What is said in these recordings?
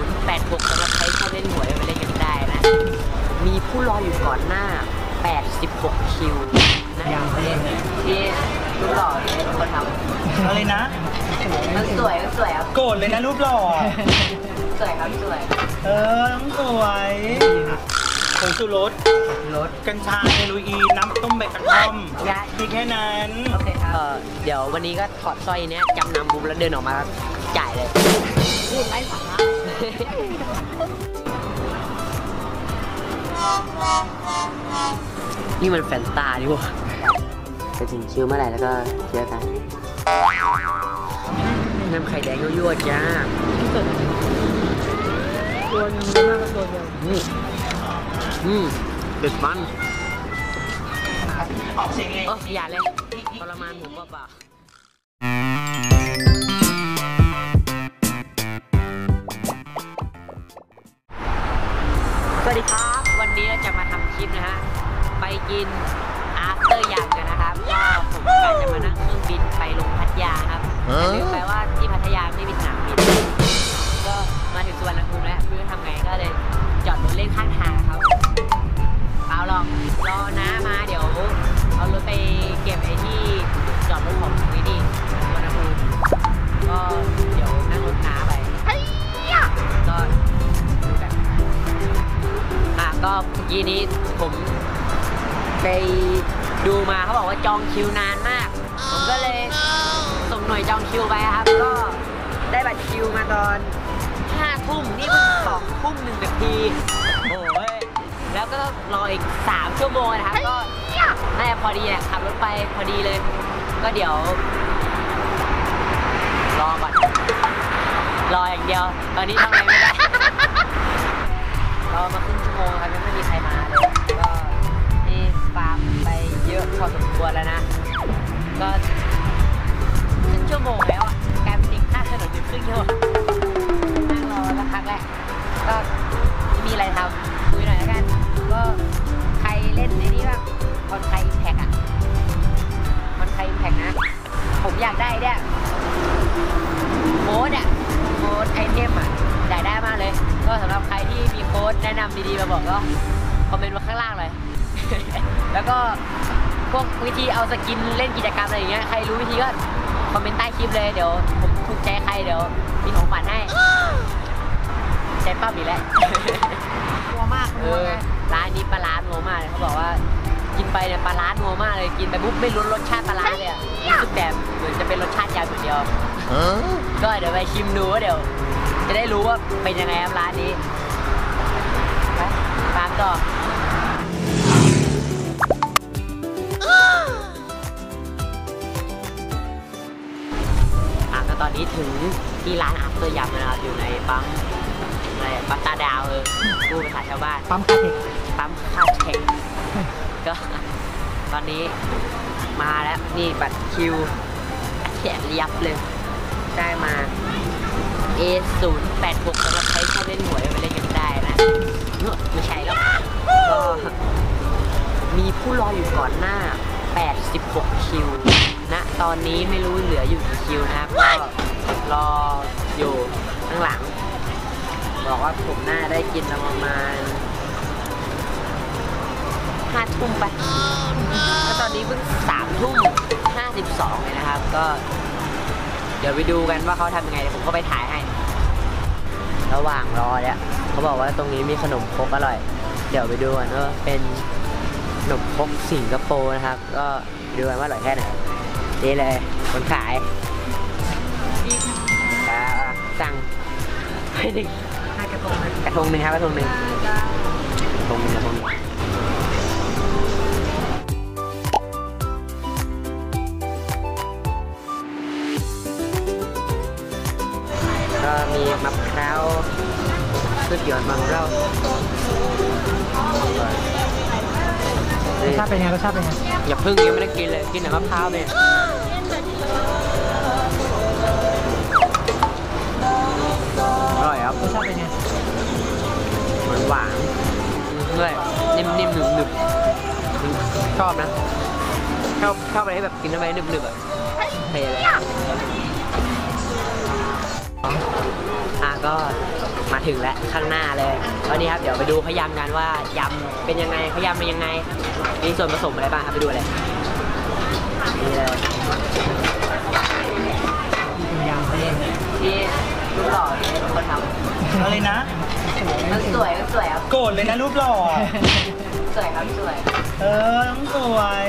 086สำหรับใครชอบเล่นหวยไปเล่นกันได้นะ มีผู้รออยู่ก่อนหน้า 86 คิวนะยังเล่นที่รูปหล่อเนี่ยเป็นคนทอะไรนะำมันสวยมันสวยครับ โกรธเลยนะรูปหล่อ สวยครับสวย เออต้องสวยผงชูรสรถกัญชาเฮโรอีนน้ำต้มใบกระท่อมยามีแค่นั้นโอเคครับเออเดี๋ยววันนี้ก็ถอดสร้อยเนี้ยจำนำบุ๊บแล้วเดินออกมาจ่ายเลยพูดไร้สาระ นี่มันแฟนตาดิวะจะถึงคิวเมื่อไหร่แล้วก็เจอกันน้ำไข่แดงยั่วๆจ้าตัวหนึงมากกว่าตัวเดียวอืมอืมเด็ดมันออกเสียงเองเอออย่าเลยทรมานผมเปล่า สวัสดีครับวันนี้เราจะมาทำคลิปนะฮะไปกินอาร์เตอร์ยำกันนะครับก็ผมกะจะมานั่งเครื่องบินไปลงพัทยาครับแต่ลืมไปว่าที่พัทยาไม่มีสนามบินก็มาถึงสุวรรณภูมิแล้วไม่รู้จะทำไงก็เลยจอดรถเล่นข้าง นี้ผมไปดูมาเขาบอกว่าจองคิวนานมาก ผมก็เลยส่งหน่วยจองคิวไปครับ ก็ได้บัตรคิวมาตอนห้าทุ่มนี่เพิ่งสองทุ่มหนึ่งนาทีโอ้ยแล้วก็ต้องรออีก3ชั่วโมงนะครับ ก็น่าจะพอดีแหละขับรถไปพอดีเลย ก็เดี๋ยวรอก่อนรออย่างเดียว ตอนนี้ทำอะไรไม่ได้รอมาครึ่งชั่วโมีใครมาเลย ก็นี่ฟาร์มไปเยอะพอสมควรแล้วนะ ก็ครึ่งชั่วโมงแล้วอะกายเป็นติดข้าถนนอยู่ครึ่งชั่วโมงนั่งรอสักพักแหล้วก็มีอะไรทำคุยหน่อยแล้วกัน ก็ใครเล่นในนี้บ้างคนไทยแพ็กอะคนไทยแพ็กนะ ผมอยากได้เนี่ยโค้ดอะโค้ดไอเทมอะ เลย ก็สำหรับใครที่มีโค้ดแนะนำดีๆมาบอกก็คอมเมนต์มาข้างล่างเลย แล้วก็พวกวิธีเอาสกินเล่นกิจกรรมอะไรอย่างเงี้ยใครรู้วิธีก็คอมเมนต์ใต้คลิปเลยเดี๋ยวผมถูกใจใครเดี๋ยวมีของขวัญให้ใจปั้มอีกแล้วตัวมากเอตัวอไงร้านนี้ปลาร้านัวมากเลยเขาบอกว่ากินไปเนี่ยปลาร้านัวมากเลยกินไปปุ๊บไม่รู้รสชาติปลาร้าเลยอะรู้สึกแบบเหมือนจะเป็นรสชาติยาตัวเดียวก็เดี๋ยวไปชิมดูว่าเดี๋ยว จะได้รู้ว่าเป็นยังไงครับร้านนี้ไปตามต่ออะก็ตอนนี้ถึงที่ร้านอาร์เตอร์ยำนะครับอยู่ในปั๊มอะไรอะปั๊มตาดาวเออพูดภาษาชาวบ้านปั๊มคาเทคปั๊มข้าวเช็คก็ตอนนี้มาแล้วนี่บัตรคิวแขนยับเลย ได้มา A 0 8 6 สำหรับใครชอบเล่นหวยไปเล่นกันได้นะไม่ใช่แล้วก็มีผู้รออยู่ก่อนหน้า 86 คิวณตอนนี้ไม่รู้เหลืออยู่กี่คิวนะครับก็รออยู่ข้างหลัง บอกว่าผมน่าได้กินประมาณห้าทุ่มไปแล้วตอนนี้เพิ่งสามทุ่มห้าสิบสองเลยนะครับ ก็ เดี๋ยวไปดูกันว่าเขาทำยังไงเดี๋ยวผมก็ไปถ่ายให้ ระหว่างรอเนี่ยเขาบอกว่าตรงนี้มีขนมครกอร่อย เดี๋ยวไปดูกันว่าเป็นขนมครกสิงคโปร์นะครับ ก็ดูกันว่าอร่อยแค่ไหนนี่เลยคนขายครับสั่งให้หนึ่งห้ากระทงเลยกระทงหนึ่งครับกระทงหนึ่งกระทงหนึ่งกระทงหนึ่ง มีมะพร้าวสุดยอดมะพร้าวรสชาติเป็นไงรสชาติเป็นไงอย่าเพึ่งยังไม่ได้กินเลยกินแต่มะพร้าวเนี่ยอร่อยครับรสชาติเป็นไงหวานหวานๆด้วยนิ่มๆหนึบหนึบๆชอบนะชอบชอบอะไรที่แบบกินทำไมหนึบหนึบๆอะเทเลยอะ ก็มาถึงแล้วข้างหน้าเลยวันนี้ครับเดี๋ยวไปดูเขายำกันว่ายำเป็นยังไงเขายำเป็นยังไง มีส่วนผสมอะไรบ้างครับไปดูเลยนี่เลยเป็นยำนี่ที่รูปหล่อเนี่ยเป็นคนทำอะไรนะมันสวยมันสวยครับโกรธเลยนะรูปหล่อสวยครับสวย เออต้องสวย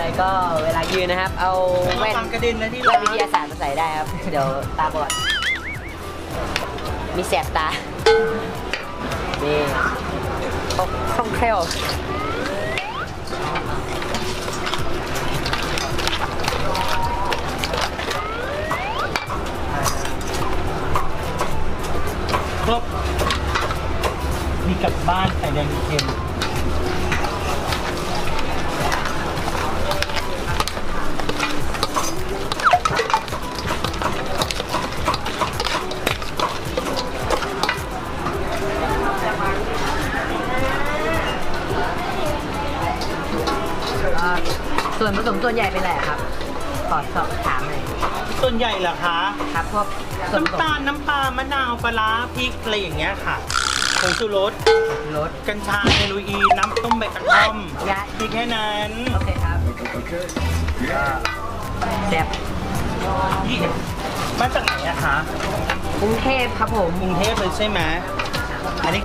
เลยก็เวลายืนนะครับ เอาแว่นทำกระเด็นนะที่แว่รันวิทยาศาสตร์มาใส่ได้ครับ เดี๋ยวตาบอด มีแสบตา นี่คล่องแคล่วครบมีกลับบ้านไข่แดงเค็ม ส่วนผสมส่วนใหญ่เป็นอะไรครับ ขอสอบถามหน่อยส่วนใหญ่เหรอคะครับพวกส่วนผสมน้ำตาลน้ำปลามะนาวปลาร้าพริกอะไรอย่างเงี้ยค่ะผงชูรสรส กัญชาเฮโรอีนน้ำต้มใบกระท่อมยามีแค่นั้นโอเคครับก็แซ่บมาจากไหนอะคะกรุงเทพครับผมกรุงเทพเลยใช่ไหมอันนี้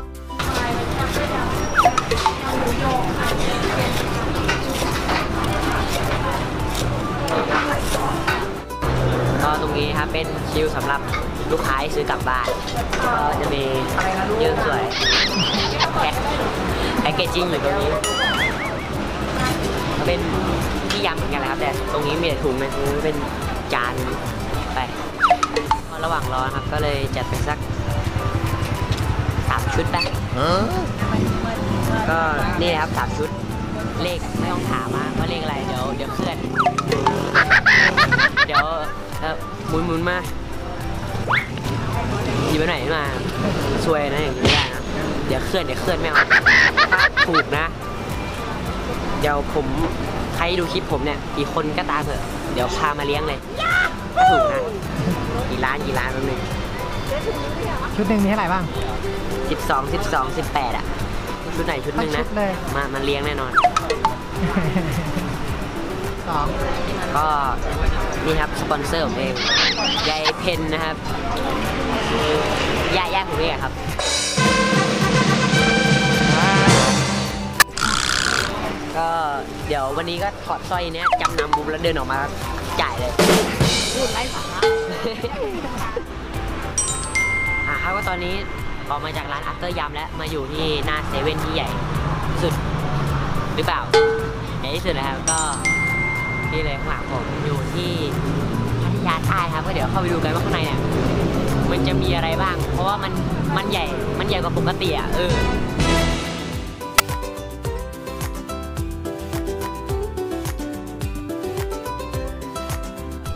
ตรงนี้ครับเป็นคิวสำหรับลูกค้าที่ซื้อกลับบ้านก็จะมีเยอะสวยแพ็คแพ็กเกจจิ้งอยู่ตรงนี้ก็เป็นที่ยำเหมือนกันแหละครับ แต่ตรงนี้มีแต่ถุงนะตรงนี้เป็นจานไปก็ระหว่างรอนะครับก็เลยจัดไปสักสามชุดไปก็นี่นะครับสามชุดเลขไม่ต้องถามมาว่าเลขอะไรเดี๋ยวเดี๋ยวเคลื่อน เดี๋ยว เอ่อหมุนหมุนมาหยิบไปไหนมาซวยนะอย่างนี้ไม่ได้นะเดี๋ยวเคลื่อนเดี๋ยวเคลื่อนไม่เอาถ้าถูกนะ เดี๋ยวผมใครดูคลิปผมเนี่ยกี่คนก็ตามเถอะเดี๋ยวพามาเลี้ยงเลยถ้าถูกนะกี่ล้านกี่ล้านแป๊บนึงชุดหนึ่งมีเท่าไหร่บ้างสิบสองสิบสองสิบแปดอะชุดไหนชุดหนึ่งชุนะดเลยมามาเลี้ยงแน่นอนสอง ก็นี่ครับสปอนเซอร์ผมเองยายเพนนะครับย่าย่าผมเองอะครับก็เดี๋ยววันนี้ก็ถอดสร้อยเนี้ยจำนำบุมแล้วเดินออกมาจ่ายเลยพูดไร้สาระอะครับก็ตอนนี้ออกมาจากร้านอั t เตอร์ยำแล้วมาอยู่ที่หน้าเซเว่นที่ใหญ่ที่สุดหรือเปล่าใหญ่ที่สุดนะครับก็ นี่เลยข้างหลังผมอยู่ที่พัทยาใต้ครับก็เดี๋ยวเข้าไปดูกันว่าข้างในเนี่ยมันจะมีอะไรบ้าง เพราะว่ามันมันใหญ่มันใหญ่กว่าปกติอะเออ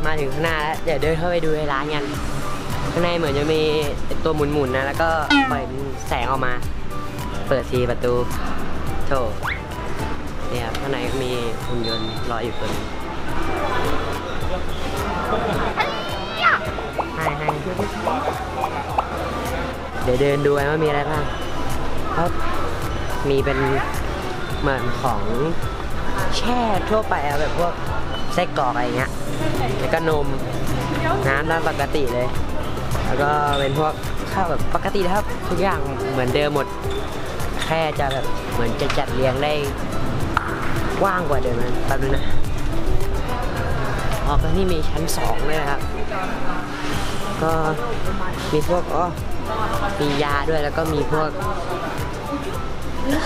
มาถึงข้างหน้าแล้วเดี๋ยวเดินเข้าไปดูในร้านกันข้างในเหมือนจะมีตัวหมุนๆนะ แล้วก็ปล่อยแสงออกมา เปิดทีประตูโถเนี่ยครับข้างในก็มีหุ่นยนต์รออยู่ตัวหนึง เดี๋ยวเดินดูกันว่ามีอะไรบ้างครับมีเป็นเหมือนของแช่ทั่วไปอะแบบพวกไส้กรอกอะไรเงี้ย แล้วก็นมน้ำตามปกติเลย แล้วก็เป็นพวกข้าวแบบปกติครับทุกอย่างเหมือนเดิมหมด แค่จะแบบเหมือนจะจัดเรียงได้กว้างกว่าเดิมนะแป๊บนึงนะ อ๋อก็นี่มีชั้นสองเลยนะครับ ก็มีพวกอ๋อมียาด้วยแล้วก็มีพวก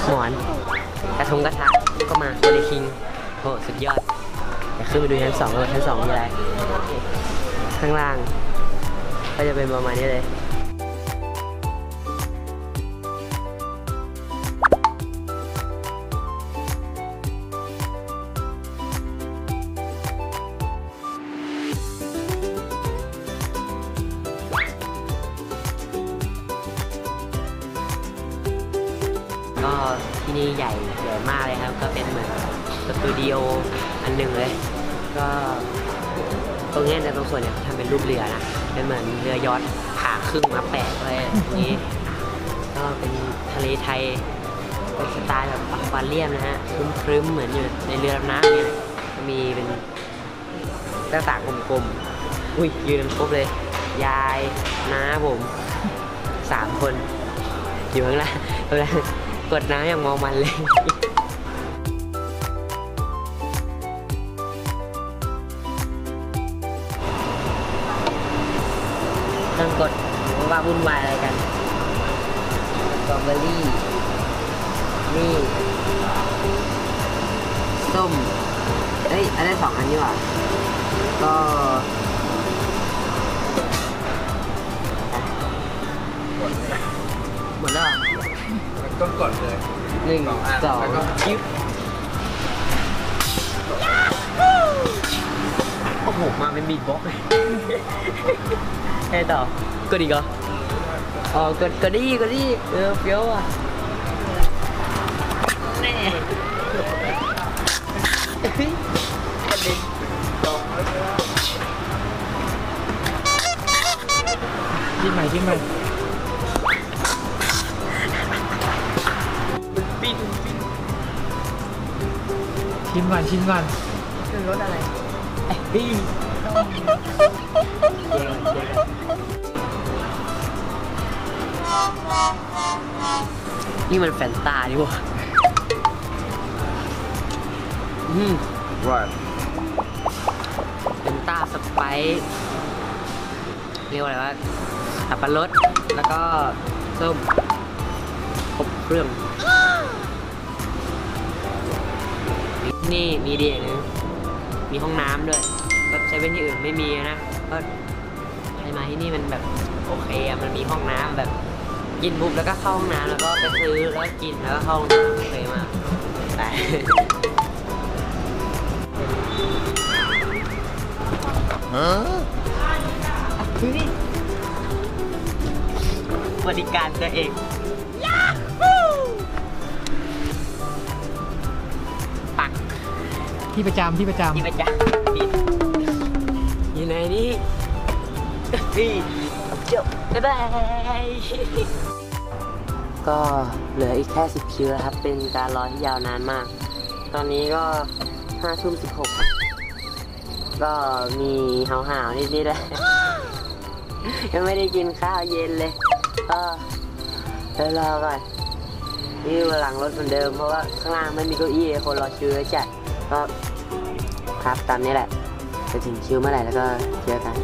หมอนกระทงกระทะก็มาโอเลคิงโหสุดยอดเดี๋ยวขึ้นไปดูชั้นสองเลยชั้นสองมีอะไร ข้างล่าง ก็จะเป็นประมาณนี้เลย นี่ใหญ่ใหญ่มากเลยครับ ก็เป็นเหมือนสตูดิโออันหนึ่งเลย ก็ตรงเนี้ยในตรงส่วนเนี่ยเขาทำเป็นรูปเรือนะเป็นเหมือนเรือยอทผ่าครึ่งมาแปะไว้อย่างนี้ ก็เป็นทะเลไทยเป็นสไตล์แบบอควาเรียมนะฮะครึ้มๆเหมือนอยู่ในเรือดำน้ำเนี่ยมีเป็นหน้าต่างกลมๆ อุ้ยยืนกันครบเลย ยายน้าผมสามคน อยู่ข้างล่างข้างล่าง กดน้ำอย่างเมอมันเลยต้องกดว่าวุ่นวาย ต่อกดอีกเหรออ๋อกดกดดีกดดีเออเฟี้ยวอะแน่เฮ้ยกดดิชิมใหม่ชิมใหม่ปิ้นปิ้นชิมก่อนชิมก่อนคือรถอะไรไอ้พี่เจ๊ก่อ นเจ๊ก่อนนี่มันแฟนตาดิวะอืมว่าเป็นตาสไปซ์เรียกว่าอะไรว่าอัปปะรสแล้วก็ส้มครบเครื่อง นี่มีดีอย่างหนึงมีห้องน้ำด้วยแบบใช้เป็นที่อื่นไม่มีนะ ก็ใครมาที่นี่มันแบบโอเคอะมันมีห้องน้ำแบบ กินปุ๊บแล้วก็เข้าห้องน้ำแล้วก็ไปซื้อแล้วก็กินแล้วก็เข้าห้องน้ำโอเคมากแต่บริการตัวเองปักที่ประจำที่ประจำที่ประจักษ์ผิดอยู่ไหนนี่พี่ จบบ๊ายบาย ก็เหลืออีกแค่สิบคิวแล้วครับ เป็นการรอที่ยาวนานมาก ตอนนี้ก็ห้าทุ่มสิบหกก็มีหาวๆนิดๆเลยยังไม่ได้กินข้าวเย็นเลยก็เดี๋ยวรอก่อนนี่หลังรถเหมือนเดิมเพราะว่าข้างล่างไม่มีเก้าอี้คนรอคิวแล้วจัดก็ครับตามนี้แหละจะถึงคิวเมื่อไหร่แล้วก็เจอกัน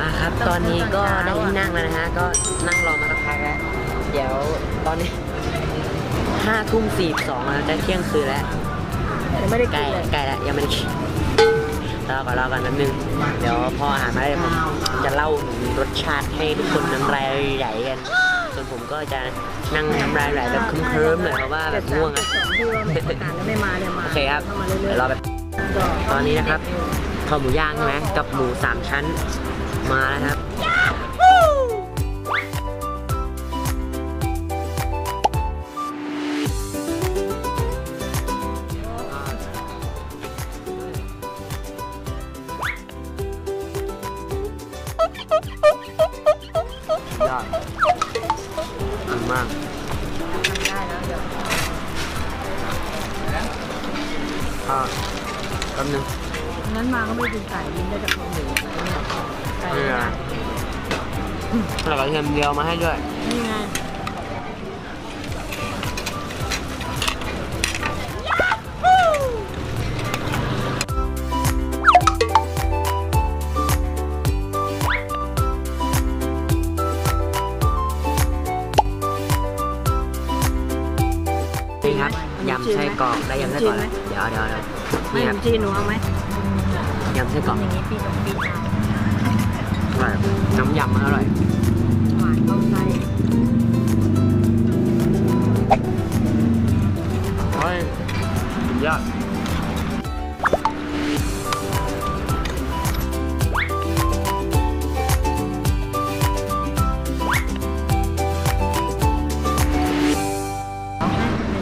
อะครับ ตอนนี้ก็ได้ที่นั่งแล้วนะฮะ ก็นั่งรอมาสักพักแล้ว เดี๋ยวตอนนี้ห้าทุ่มสี่สองแล้วจะเที่ยงคืนแล้วยังไม่ได้ใกกิล้นเลยใกล้แล้วยังไม่ได้กินรอก่อนรอก่อนแป๊บนึง เดี๋ยวพออาหารมาได้ผมจะเล่าถึงรสชาติให้ทุกคนน้ำลายไหลกัน ส่วนผมก็จะนั่งน้ำลายไหลแบบเคลิ้มๆหน่อยเพราะว่าแบบง่วงอะที่ว่าไม่ประกาศแล้วไม่มาเนี่ยมาโอเคครับเข้ามาเรื่อยๆเดี๋ยวรอแบบตอนนี้นะครับข้าวหมูย่างใช่ไหมกับหมูสามชั้น มาแล้วครับยอดดีมากได้แล้วเดี๋ยวก็แป๊บนึงงั้นมาก็ไม่กินไก่กินได้แต่ข้าวหมูไก่ แล้วก็เทียมเดียวมาให้ด้วย นี่ไงนี่ครับยำไส้กรอกได้ยำไส้กรอกแล้วเดี๋ยวเดี๋ยวเดี๋ยวไม่นี่ครับน้ำจีนหนูเอาไหมยำไส้กรอกอย่างนี้ปีตรงปีตายอร่อยน้ำยำมันอร่อย เฮ้ยสุดยอด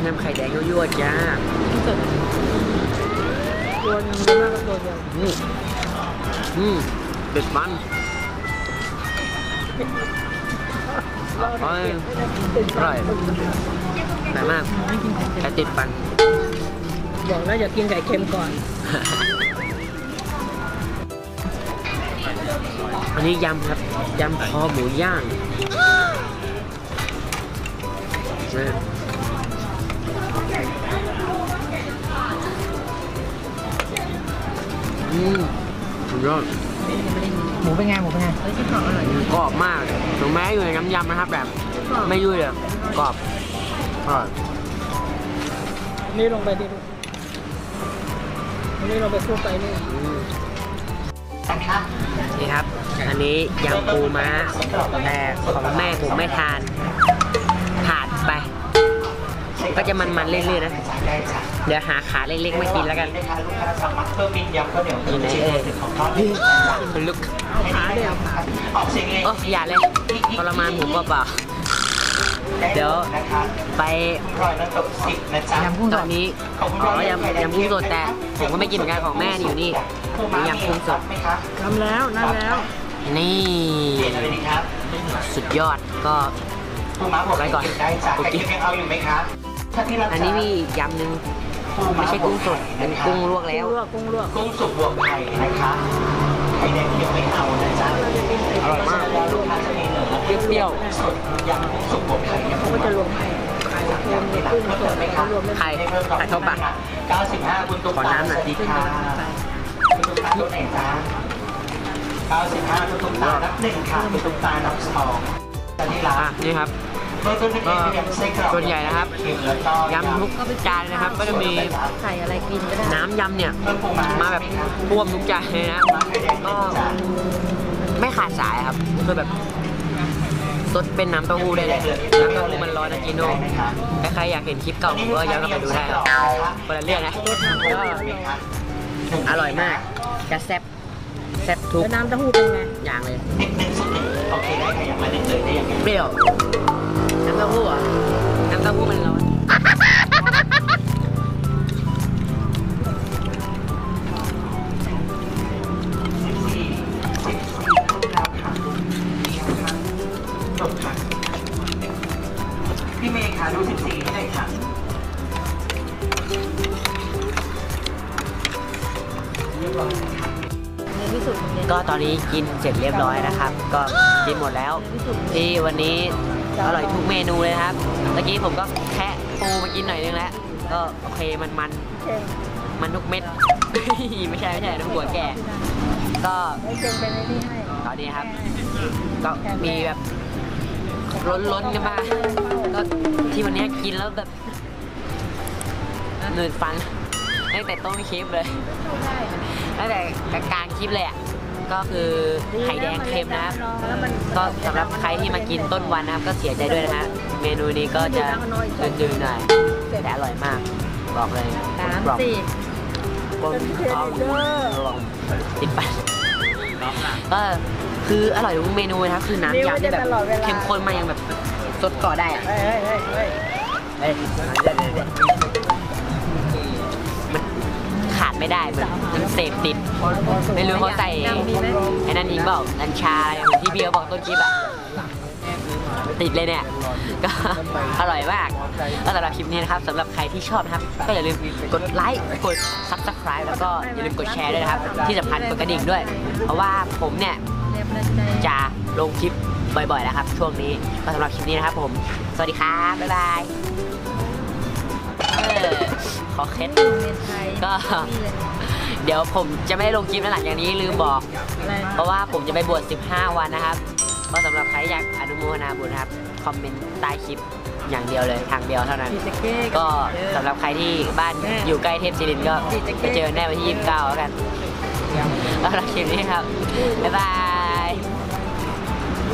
น้ำไข่แดงยั่วๆจ้าที่สุดยตัวหนึงหรือมากก็ตัวเดียวอืมอืมเด็ดมัน อร่อยอร่อยแต่มากไม่กินไข่เค็มแต่ติดฟันบอกแล้วอย่ากินไข่เค็มก่อน อันนี้ยำครับ ยำคอหมูย่างนี่ยอืมสุดยอด มูเป็นไงหมูเป็นไงเฮ้ยชิ้นของอร่อยกรอบมากถึงแม้อยู่ในน้ำยำนะครับแบบ ไม่ยุ่ยเลยกรอบอร่อยนี่ลงไปดิลูกนี่ลงไปคู่ไปนี่อืมนี่ครับ อันนี้ยำปูม้าแต่ของแม่ผมไม่ทานผ่านไป ก็จะมันๆเรื่อยๆนะ เดี๋ยวหาขาเล็กๆมากินแล้วกันลูกค้าสั่งมักเพิ่มมินยำข้าวเหนียวอยู่ไหนเอ่ยของทอดคุณลูกเอาขาเดียวขาออกเสียงเองโอ้อย่าเลยทรมานผมเปล่าๆเดี๋ยวนะคะไปรอยน้ำตกสิบนะจ๊ะยำกุ้งสตดอนนี้อ๋อยำยำกุ้งสดแต่ผมก็ไม่กินเหมือนกันของแม่นี่อยู่นี่มียำกุ้งสดไหมคะทำแล้วนั่นแล้ว นี่เปลี่ยนอะไรดีครับสุดยอดก็ปูม้าบอกไว้ก่อนได้จ้ะโอไข่เคเค็มยังเอาอยู่ไหมครับถ้าที่รับอันนี้มีอีกยำหนึ่ง ไม่ใช่กุ้งสดเป็นกุ้งลวกกุ้แล้งวลวกกุ้งลวกกุ้งสุกบวกไข่นะคะไข่แดงเขียวไม่เอานะจ๊ะอร่อยมากแล้วลูกค้าจะมีเหนือเปรี้ยวสดยำกุ้งสุกบวกไข่เนี่ยเขาก็จะรวมให้ไข่เค็มมีกุ้งสดเขารวมไม่ไข่ไข่เข้าปาก95คุณตุ๊กขอน้ำหน่อยดีขึ้นค่ะมาไปคุณตุ๊กตาตัวไหนจ๊ะ95คุณตุ๊กตานับหนึ่งค่ะคุณตุ๊กตานับสองตอนนี้ร้าอะนนี่ครับ เบอร์ต้นเป็นยำไส้กรอกส่วนใหญ่นะครับเค็มแล้วก็ยำทุกจานนะครับ ก็จะมีไข่อะไรกินก็ได้น้ำยำเนี่ยเพิ่มปูม้ามาแบบท่วมทุกจานเลยนะปูม้าไข่แดงก็จ้ะไม่ขาดสายครับคือแบบสดเป็นน้ำเต้าหู้ได้เลยน้ำเต้าหู้มันร้อนนะจีโน่ถ้าใครอยากเห็นคลิปเก่าผมก็ย้อนกลับไปดูได้ครับคนละเรื่องนะก็อร่อยมากจะแซ่บแซ่บทุกแล้วน้ำเต้าหู้เป็นไงอย่างเลยนิดนึงสุดหนึ่งโอเคได้ค่ะอย่างมาหนึ่งเลยได้ยังไงเปรี้ยวน้ำ เต้าหู้เหรอะน้ำเต้าหู้มันร้อนสิบสี่สิบสี่ลูกค้าค่ะนี่นะคะจบค่ะพี่เมย์ค่ะดูสิบสี่ให้หน่อยค่ะในที่สุดของเย็นก็ตอนนี้กินเสร็จเรียบร้อยนะครับ ก็กินหมดแล้ว ที่วันนี้ อร่อยทุกเมนูเลยนะครับเมื่อกี้ผมก็แค่ปูมากินหน่อยนึงแล้วก็โอเคมันมันเค็มมันทุกเม็ด ไม่ใช่ไม่ใช่น้ำหัวแก่ก็ไม่เค็มเป็นไอ้นี่ให้ตอนนี้ครับ ก็มีแบบล้นๆกันมาก็ที่วันนี้กินแล้วแบบหนืดฟันตั้งแต่ต้นคลิปเลยตั้งแต่กลางคลิปเลยอะ ก็คือไข่แดงเค็มนะครับก็สำหรับใครที่มากินต้นวันนะครับก็เสียใจด้วยนะฮะเมนูนี้ก็จะจืดๆหน่อยแต่อร่อยมากบอกเลยสามกรอบสี่กลมเป็นเทกล่อมเดอร์ลองติดไปก็คืออร่อยทุกเมนูนะครับคือน้ำยำที่แบบเข้มข้นมากยังแบบสดก่อได้อะเฮ้ยเฮ้ยเฮ้ยเฮ้ยเฮ้ยมันขาด ไม่ได้มันมันเสพติด ไม่รู้เขาใส่ไอ้นั่นจริงเปล่ากัญชาอย่างที่พี่เขาบอกต้นคลิปอะติดเลยเนี่ย ก็อร่อยมากก็สำหรับคลิปนี้นะครับสำหรับใครที่ชอบนะครับ ก็อย่าลืมกดไลค์กด subscribe แล้วก็อย่าลืมกดแชร์ด้วยนะครับ ที่สำคัญกดกระดิ่งด้วย เพราะว่าผมเนี่ยจะลงคลิปบ่อยๆนะครับ ช่วงนี้ก็สำหรับคลิปนี้นะครับผม สวัสดีครับ บ๊ายบาย ขอเคล็ดอยู่ในไทยก็มีเลยเดี๋ยวผมจะไม่ได้ลงคลิปแล้วหลังจากนี้ลืมบอกอะไรเพราะว่าผมจะไปบวช 15 วันนะครับ ก็สำหรับใครอยากอนุโมทนาบุญนะครับ คอมเมนต์ใต้คลิปอย่างเดียวเลยทางเดียวเท่านั้นมีตะเก้ก็สำหรับใครที่บ้านอยู่ใกล้เทพศิรินทร์ก็ไปเจอกันได้วันที่ 29 แล้วกันก็สำหรับคลิปนี้ครับ บ๊ายบาย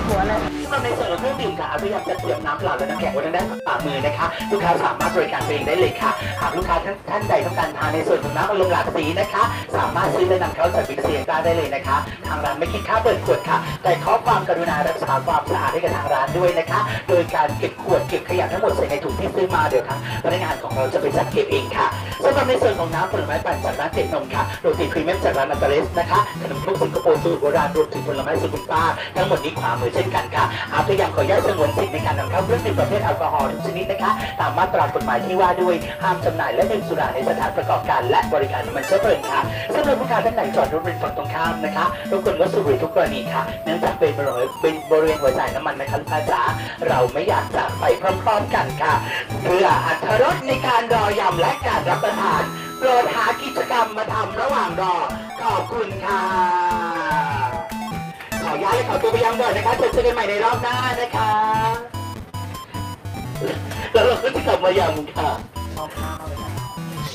หัวเลยสำหรับในส่วนของเครื่องดื่มค่ะพยายามจะเตรียมน้ำเปล่าและน้ำแข็งไว้ทางด้านขวามือนะคะลูกค้าสามารถบริการตัวเองได้เลยค่ะ หากลูกค้าท่านใดต้องการทานในส่วนของน้ำอารมณ์หลากสีนะคะ สามารถซื้อและนำเข้าจากบิ๊กซีได้เลยนะคะ ทางร้านไม่คิดค่าเปิดขวดค่ะ แต่ขอความกรุณารักษาความสะอาดให้กับทางร้านด้วยนะคะ โดยการเก็บขวดเก็บขยะทั้งหมดใส่ในถุงที่ซื้อมาเดี๋ยวทางพนักงานของเราจะไปจัดเก็บเองค่ะสำหรับในส่วนของน้ำผลไม้ปั่นจากร้านเจ็ดนมค่ะโรตีพรีเมียมจากร้านอัลเตอร์เลสนะคะขนมครกสิงคโปร์สูตรโบราณรวมถึงผลไม้สุกุลป้าทั้งหมดนี้ขวามือเช่นกันค่ะอาพยายามขออนุญาตสงวนสิทธิ์ในการนำเข้าเครื่องดื่มประเภทแอลกอฮอล์ทุกชนิดนะคะตามมาตรากฎหมายที่ว่าด้วยห้ามจำหน่ายและดื่มสุราในสถานประกอบการ และบริการน้ำมันเชื้อเพลิงค่ะสำหรับลูกค้าท่านไหนจอดรถบริเวณฝั่งตรงข้ามนะคะรบกวนงดสูบบุหรี่ทุกกรณีค่ะเนื่องจากเป็นบริเวณเป็นบริเวณหัวจ่ายน้ำมันนะคะลูกค้าจ๋าเราไม่อยากจากไปพร้อมๆกันค่ะ เพื่ออัตรสในการรอยำและการรับประทานโปรดหากิจกรรมมาทำระหว่างรอขอบคุณค่ะ ขอย้ายและขอตัวไปยังก่อนนะคะเจอกันใหม่ในรอบหน้านะคะ แล้วเราก็จะกลับมายำค่ะ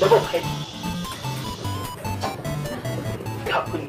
ระบบให้ขอบคุณ